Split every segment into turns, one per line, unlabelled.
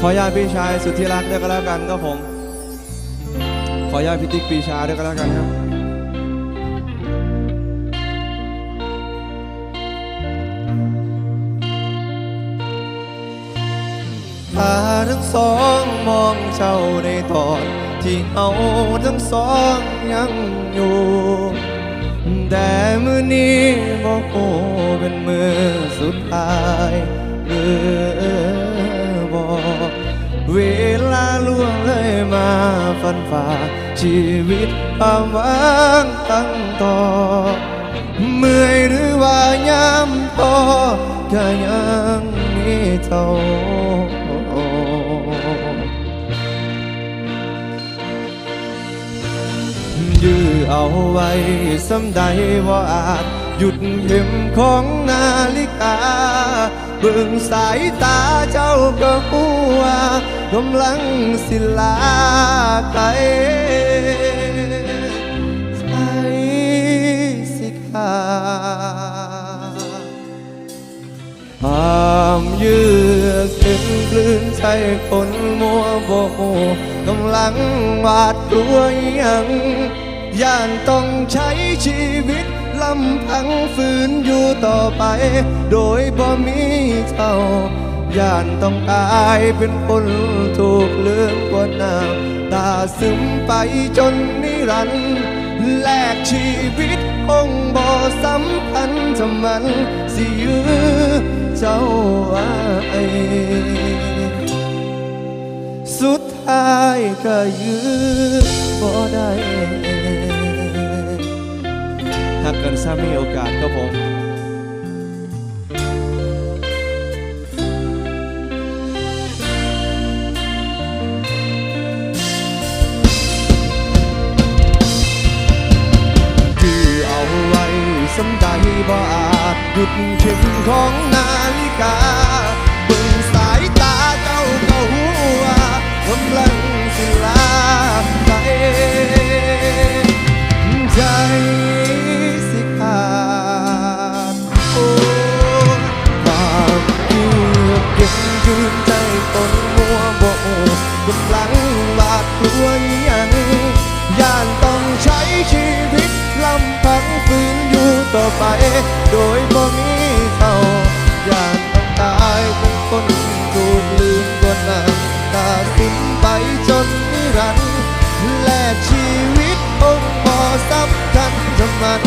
ขอญาติพี่ชายสุดที่รักด้วยก็แล้วกันครับผมขอญาติพี่ติ๊กปีชาด้วยก็แล้วกันครับตาทั้งสองมองเจ้าในตอนที่เอาทั้งสองยังอยู่ แต่มือนี้บอกโอ้เป็นมือสุดท้ายหรือบอกเวลาล่วงเลยมาฟันฝ่าชีวิตความว่างตั้งต่อ เมื่อยหรือว่ายามพอก็ยังมีเท่า ยื้อเอาไว้สำใดว่าอาจ หยุดเข็มของนาฬิกา เบิ่งสายตาเจ้าก็หัวากำลังสิลาไกลใจสิขาดความยือกเย็นกลืนใจคนมัวโบกกำลังหวาดกลัวยัง ย่านต้องใช้ชีวิตลำพังฝืนอยู่ต่อไป โดยบ่มีเท่าย่านต้องกลายเป็นคนถูกเลือกกว่าน้ำตาซึมไปจนนิรันดร์แลกชีวิตคงบ่สำคัญจะมันสิยื้อเจ้าไว้สุด ท้ายก็ยื้อบ่ได้หากกันซ้ำมีโอกาสก็ผมที่เอาไว้สำใดบ่อาจหยุดเข็มของนาฬิกา ต่อไป โดยบ่มีเท่าย่ากต้องตายเป็นคนถูกลืมกว่านั้นตาสิ้นไปจนนิรันดร์และชีวิตองค์พอสำคัญทำมัน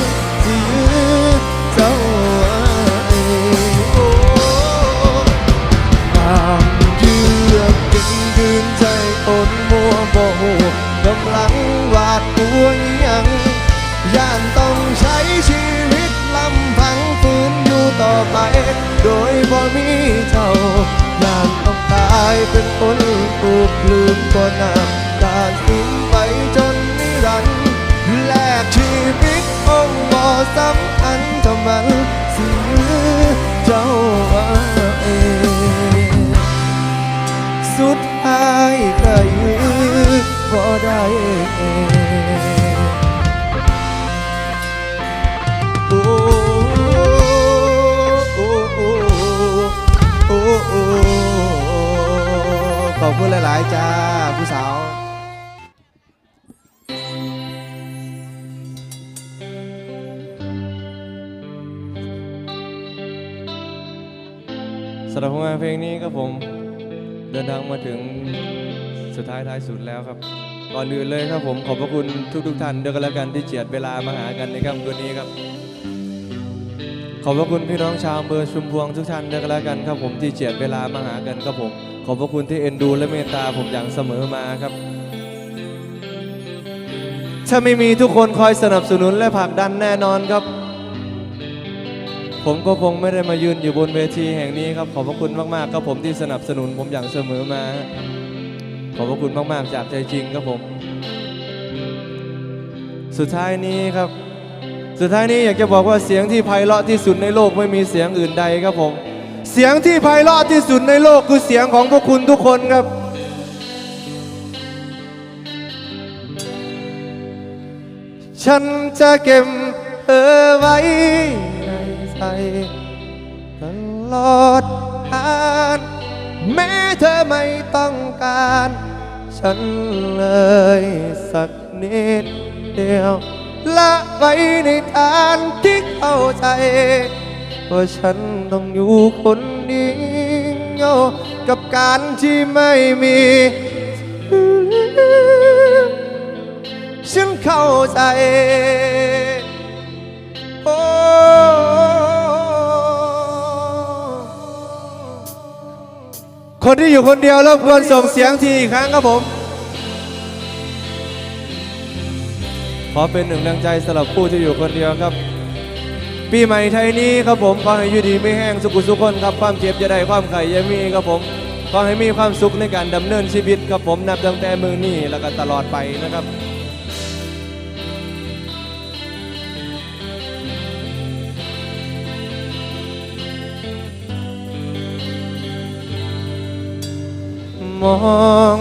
โดยบ่มีเท่าย่านต้องตายเป็นคนถูกลืมก็น้ำายจ้าผู้สาวสำหรับผลงานเพลงนี้ครับผมเดินทางมาถึงสุดท้ายท้ายสุดแล้วครับก่อนอื่นเลยครับผมขอบพระคุณทุกๆท่านด้วยกันแล้วกันที่เจียดเวลามาหากันในค่ำคืนนี้ครับ ขอบพระคุณพี่น้องชาวอำเภอชุมพวงทุกท่านด้วยกันแล้วกันครับผมที่เจียดเวลามาหากันครับผม ขอบพระคุณที่เอ็นดูและเมตตาผมอย่างเสมอมาครับ ถ้าไม่มีทุกคนคอยสนับสนุนและผลักดันแน่นอนครับ ผมก็คงไม่ได้มายืนอยู่บนเวทีแห่งนี้ครับขอบพระคุณมากๆครับผมที่สนับสนุนผมอย่างเสมอมา ขอบพระคุณมากๆจากใจจริงครับผม สุดท้ายนี้ครับ สุดท้ายนี้อยากจะบอกว่าเสียงที่ไพเราะที่สุดในโลกไม่มีเสียงอื่นใดครับผม เสียงที่ไพเราะที่สุดในโลกคือเสียงของพวกคุณทุกคนครับ ฉันจะเก็บเธอไว้ในใจตลอดทางแม้เธอไม่ต้องการ ฉันเลยสักนิดเดียว ละไว้ในทางที่เข้าใจ ว่าฉันต้องอยู่คนเดียวกับการที่ไม่มี ฉันเข้าใจโอ้คนที่อยู่คนเดียวรบกวนส่งเสียงทีอีกครั้งครับผม ขอเป็นหนึ่งแรงใจสำหรับผู้ที่อยู่คนเดียวครับ ปีใหม่ไทยนี้ครับผมขอให้อยู่ดีไม่แห้งสุขสุขคนครับความเจ็บจะได้ความไข่อยามีครับผมขอให้มีความสุขในการดำเนินชีวิตครับผมนับตั้งแต่มือนี้แล้วก็ตลอดไปนะครับมอง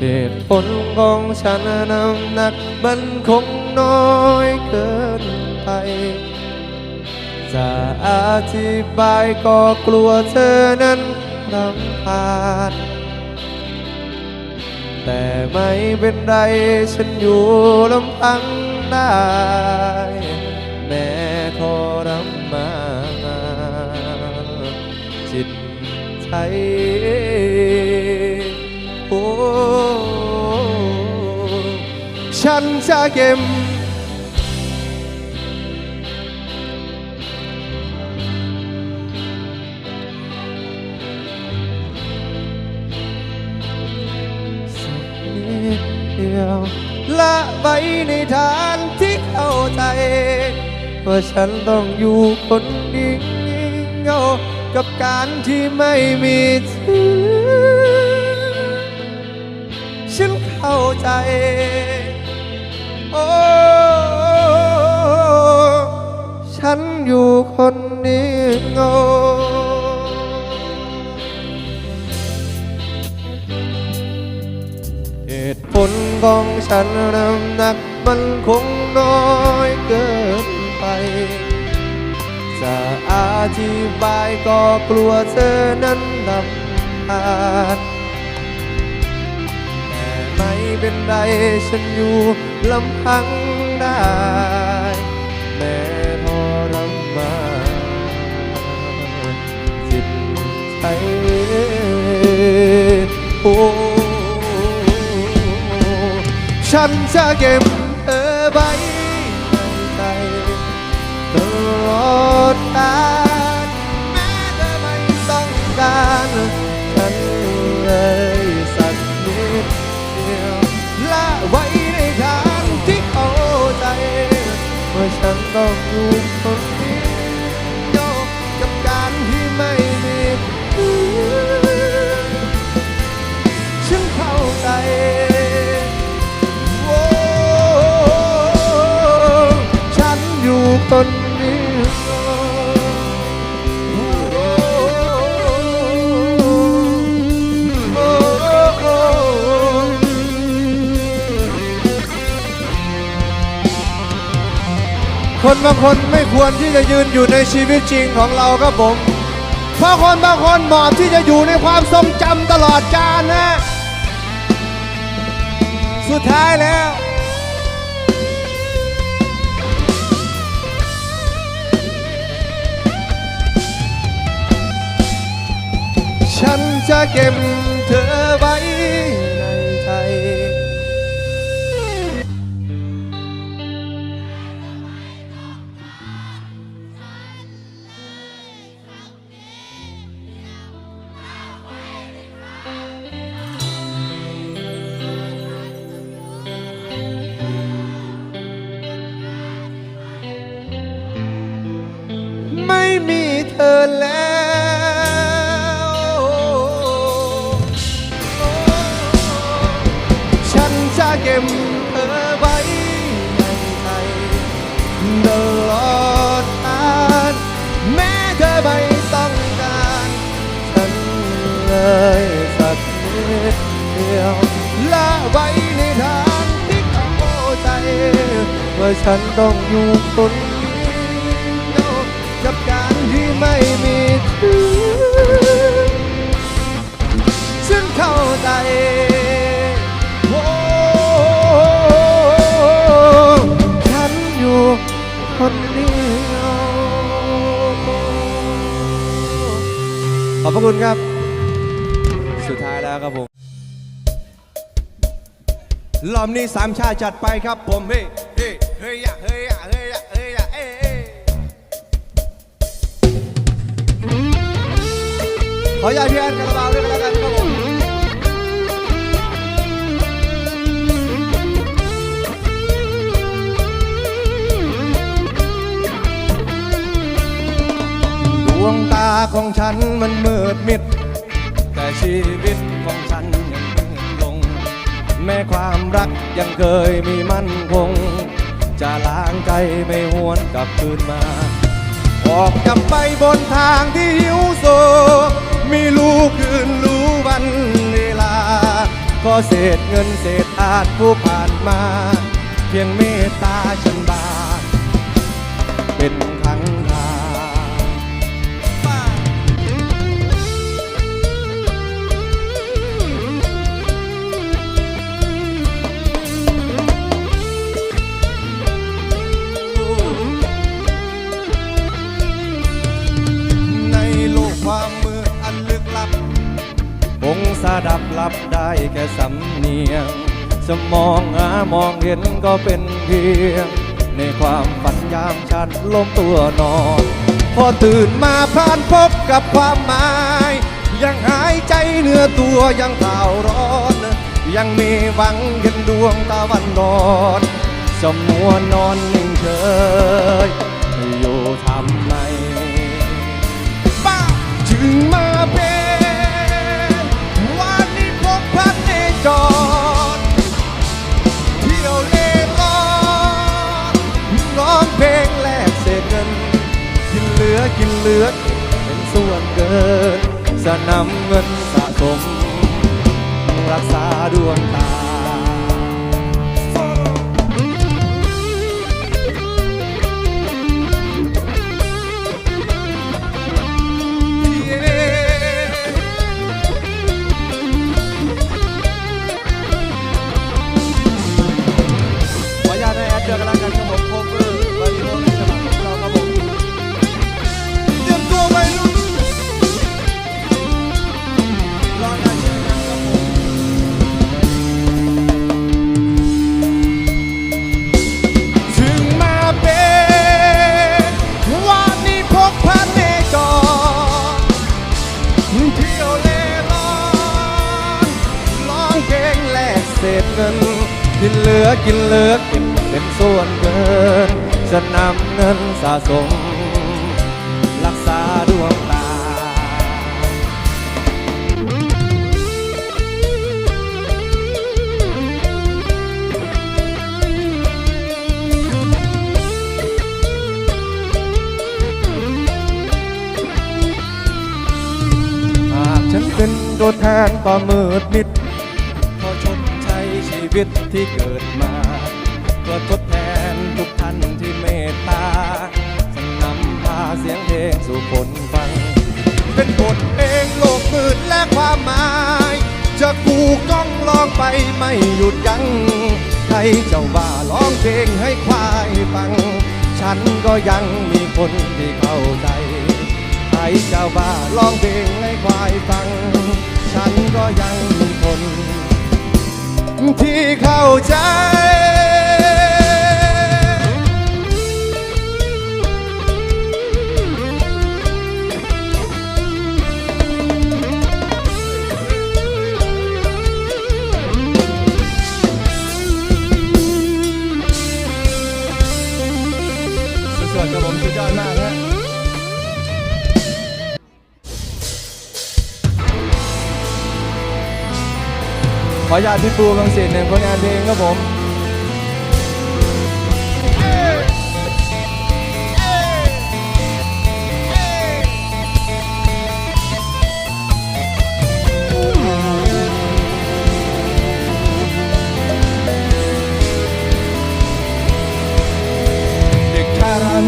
เหตุผลของฉันน้ำหนักมันคงน้อยเกินไป จะอธิบายก็กลัวเธอนั้นรำคาญแต่ไม่เป็นไรฉันอยู่ลำพังได้ แม้ทรมานจิตใจ ฉันจะเก็บสักนิดเดียวละไว้ในทางที่เข้าใจว่าฉันต้องอยู่คนเดียวกับการที่ไม่มีเธอฉันเข้าใจ ฉันอยู่คนเดียวเหตุผลของฉันน้ำหนักมันคงน้อยเกินไป จะอธิบายก็กลัวเธอนั้นรำคาญแต่ไม่เป็นไรฉันอยู่ลำพังได้แม้ โอ้ฉันจะเก็บเธอไว้ในใจตลอดกาลแม้เธอไม่ต้องการฉันเลยสักนิดเดียวละไว้ในทางที่เข้าใจว่าฉันต้องอ อยู่คนเดียวคนบางคนไม่ควรที่จะยืนอยู่ในชีวิตจริงของเราครับผม เพราะคนบางคนเหมาะที่จะอยู่ในความทรงจำตลอดกาลนะ สุดท้ายแล้ว จะเก็บเธอไว้ ยละไว้ในทางที่เขาเข้าใจ ว่าฉันต้องอยู่คนเดียวกับการที่ไม่มีเธอฉันเข้าใจโอ้ฉันอยู่คนเดียวขอบพระคุณครับ รอบนี้สามชาจัดไปครับผมเฮ้เฮ้ยเฮ้ยเฮ้ยเฮ้ยเฮ้ยเอ้ขออนุญาตพี่แอนคาราบาด้วยกันแล้วกันครับผมดวงตาของฉันมันมืดมิด แต่ชีวิตของ แม้ความรักยังเคยมีมั่นคง จะล้างใจไม่หวนกลับคืนมา ออกกลับไปบนทางที่หิวโซมีรู้คืนรู้วันเวลา ก็เศษเงินเศษอาจผู้ผ่านมา เพียงเมตตาฉันบางเป็นะดับหลับได้แค่สำเนียง สมองหามองเห็นก็เป็นเพียง ในความฝันยามฉันล้มตัวนอน พอตื่นมาผ่านพบกับความหมาย ยังหายใจเหนื้อตัวยังเผาร้อน ยังมีหวังเห็นดวงตะวันนอนสมมัวนอนนิ่งเฉยอยู่ทำไมบ้าจึงมา อกินเหลือ เป็นส่วนเกิน สนำเงินสะสม รักษาดวงตา ก็มืดมิดขอชดใช้ชีวิตที่เกิดมาเพื่อทดแทนทุกท่านที่เมตตาจะนำพาเสียงเพลงสู่คนฟัง เป็นบทเพลงโลกมืดและความหมายจะกูกล้องลองไปไม่หยุดยัง้งใครจะว่าร้องเพลงให้ควายฟัง ฉันก็ยังมีคนที่เข้าใจ ใครจะว่าร้องเพลงให้ควายฟัง ฉันก็ยังมีคน ที่เข้าใจ ขอญาตพี่ปูบางสิทธิ์หนึ่งผลงานเพลงครับผม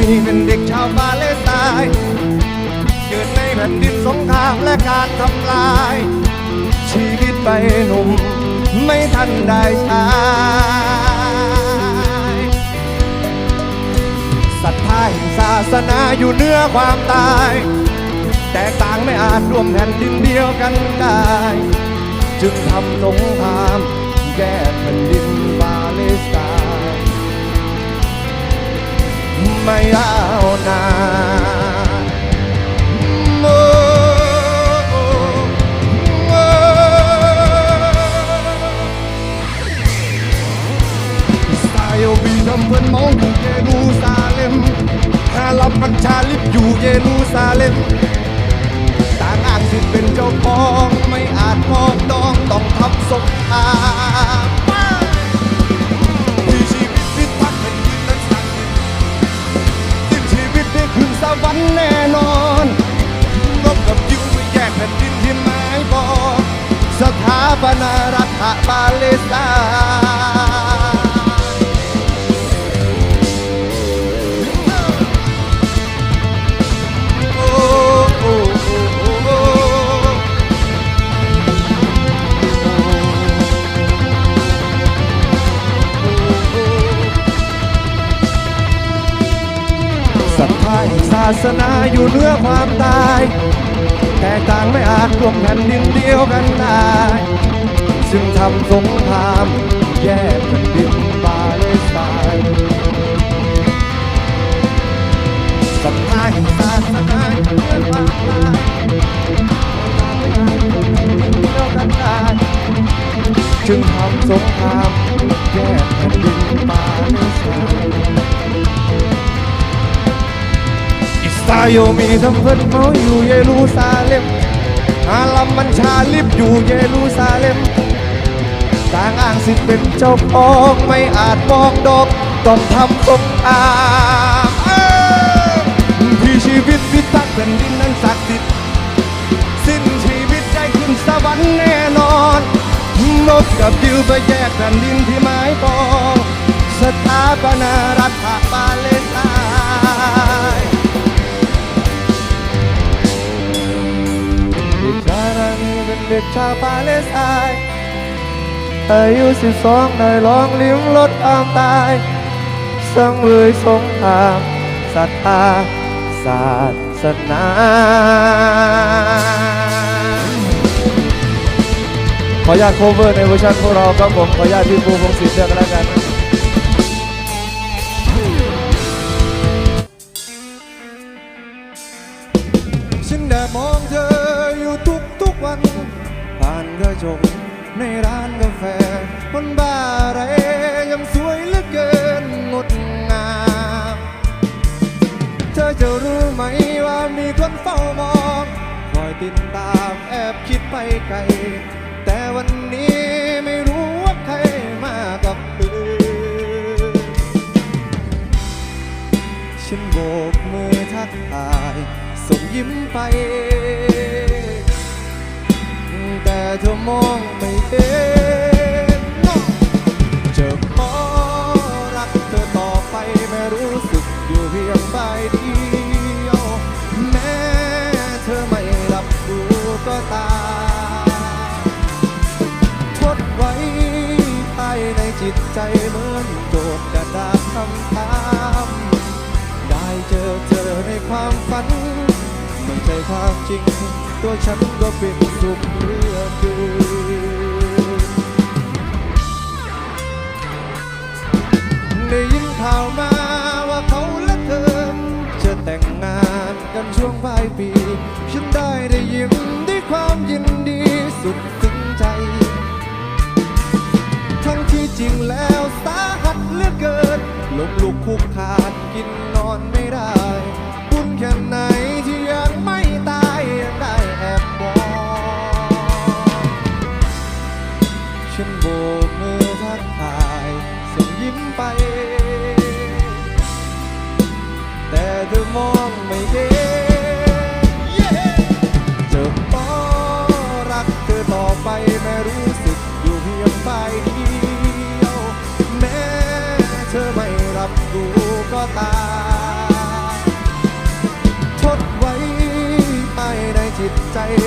มีเป็นเด็กชาวปาเลสไตน์เกิดในแผ่นดินสงครามและการทำลาย ชีวิตไปหนุ่ม ไม่ทันได้ใช้ศรัทธาแห่งศาสนาอยู่เหนือความตาย แต่ต่างไม่อาจร่วมแผ่นดินเดียวกันได้ จึงทำสงครามแยกแผ่นดินปาเลสไตน์ไม่ยาวนานำเพื่อนมองอยู่เยรูซาเล็มฮาลับมันชาลิบอยู่เยรูซาเล็มต่างอางสิทธิ์เป็นเจ้าของไม่อาจมองดองต้องทำสงครามที่ชีวิตพิทักษ์แผ่นดินนั้นสั่งสิ้นชีวิตได้ขึ้นสวรรค์แน่นอนรบกับยิวไม่แยกแผ่นดินที่หมายบอกสถาปนารัฐปาเลสไาแห่งศาสนาอยู่เหนือความตาย แต่ต่างไม่อาจร่วมแผ่นดินเดียวกันได้จึงทำสงครามแยกแผ่นดินปาเลสไตน์ศรัทธาแห่งศาสนาอยู่เหนือความตายแต่ต่างไม่อาจรวมแผ่นดินเดียวกันได้จึงทำสงครามแยกแผ่นดินปาเลสไตน์ อิสราเอลมีทั้งเพื่อนเมาอยู่เยรูซาเล็มอาลัมมันชาลิบอยู่เยรูซาเล็มต่างอ้างสิทธิ์เป็นเจ้าของไม่อาจมองดอกต้องทำสงครามที่ชีวิตพิทักษ์แผ่นดินนั้นศักดิ์สิทธิ์สิ้นชีวิตได้ขึ้นสวรรค์แน่นอนนกกับดิวไปแยกแผ่นดินที่หมายปองสถาปนารัฐปาเลน เด็กชาวปาเลสไตน์อายุสิบสองได้ลองลิ้มรสความตาย สังเวยสงครามศรัทธาศาสนาขออนุญาตโคเวอร์ในเวอร์ชันพวกเราครับผม ขออนุญาตพี่ปูพงศิษฐ์เลือกกันแล้วกันฉันได้มองเธอ กระจกในร้านกาแฟคนบาอะไรยังสวยเหลือเกินงดงาม เธอจะรู้ไหมว่ามีคนเฝ้ามองคอยติดตามแอบคิดไปไกล แต่วันนี้ไม่รู้ว่าใครมากับเธอฉันโบกมือทักทายส่งยิ้มไป แต่เธอมองไม่เห็นจะขอรักเธอต่อไปไม่รู้สึกอยู่เพียงใบเดียวแม้เธอไม่รับรู้ก็ตามทดไว้ภายในจิตใจเหมือนโจทย์กระดาษคำถามได้เจอเธอในความฝัน ไม่ใช่ความจริง ตัวฉันก็เป็นสุขเรื่องเกินได้ยินข่าวมาว่าเขาและเธอ จะแต่งงานกันช่วงปลายปี ฉันได้ได้ยิ้มด้วยความยินดีสุดซึ้งใจ ทั้งที่จริงแล้วสาหัสเหลือเกินลมลุกคุกขาดกินนอนไม่ได้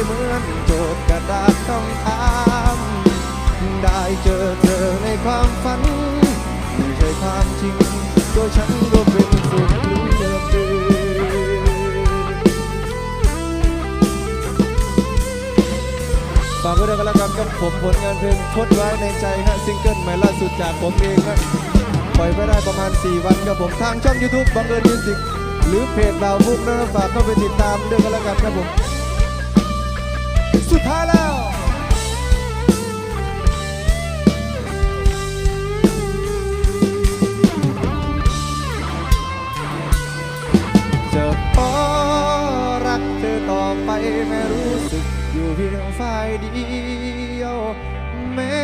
เหมือนโจทย์กระดาษต้องถามได้เจอเธอในความฝัน ไม่ใช่ความจริงตัวฉันก็เป็นสุขเหลือเกินฝากไว้ด้วยกันแล้วกันกับผมผลงานเพลงทดไว้ในใจฮะซิงเกิลใหม่ล่าสุดจากผมเองฮะปล่อยไปได้ประมาณ 4 วันกับผมทางช่อง YouTube บังเอิญมิวสิกหรือเพจบ่าวมุกนะฝากเข้าไปติดตามด้วยกันแล้วกันครับผม สุดท้ายแล้วจะขอรักเธอต่อไปไม่รู้สึกอยู่เพียงฝ่ายเดียวแม้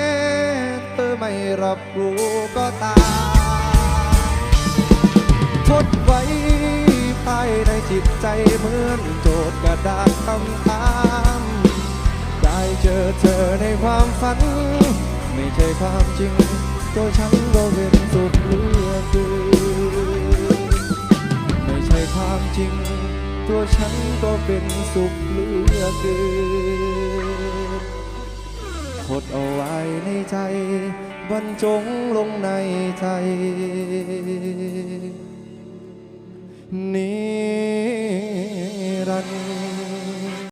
เธอไม่รับรู้ก็ตามทดไว้ภายในจิตใจเหมือนโจทย์กระดาษคำถาม เจอเธอในความฝัน ไม่ใช่ความจริง ตัวฉันก็เป็นสุดเลือเกินไม่ใช่ความจริง ตัวฉันก็เป็นสุขเลือเกินคดเอาไว้ในใจบรรจงลงในใจนิรันดร์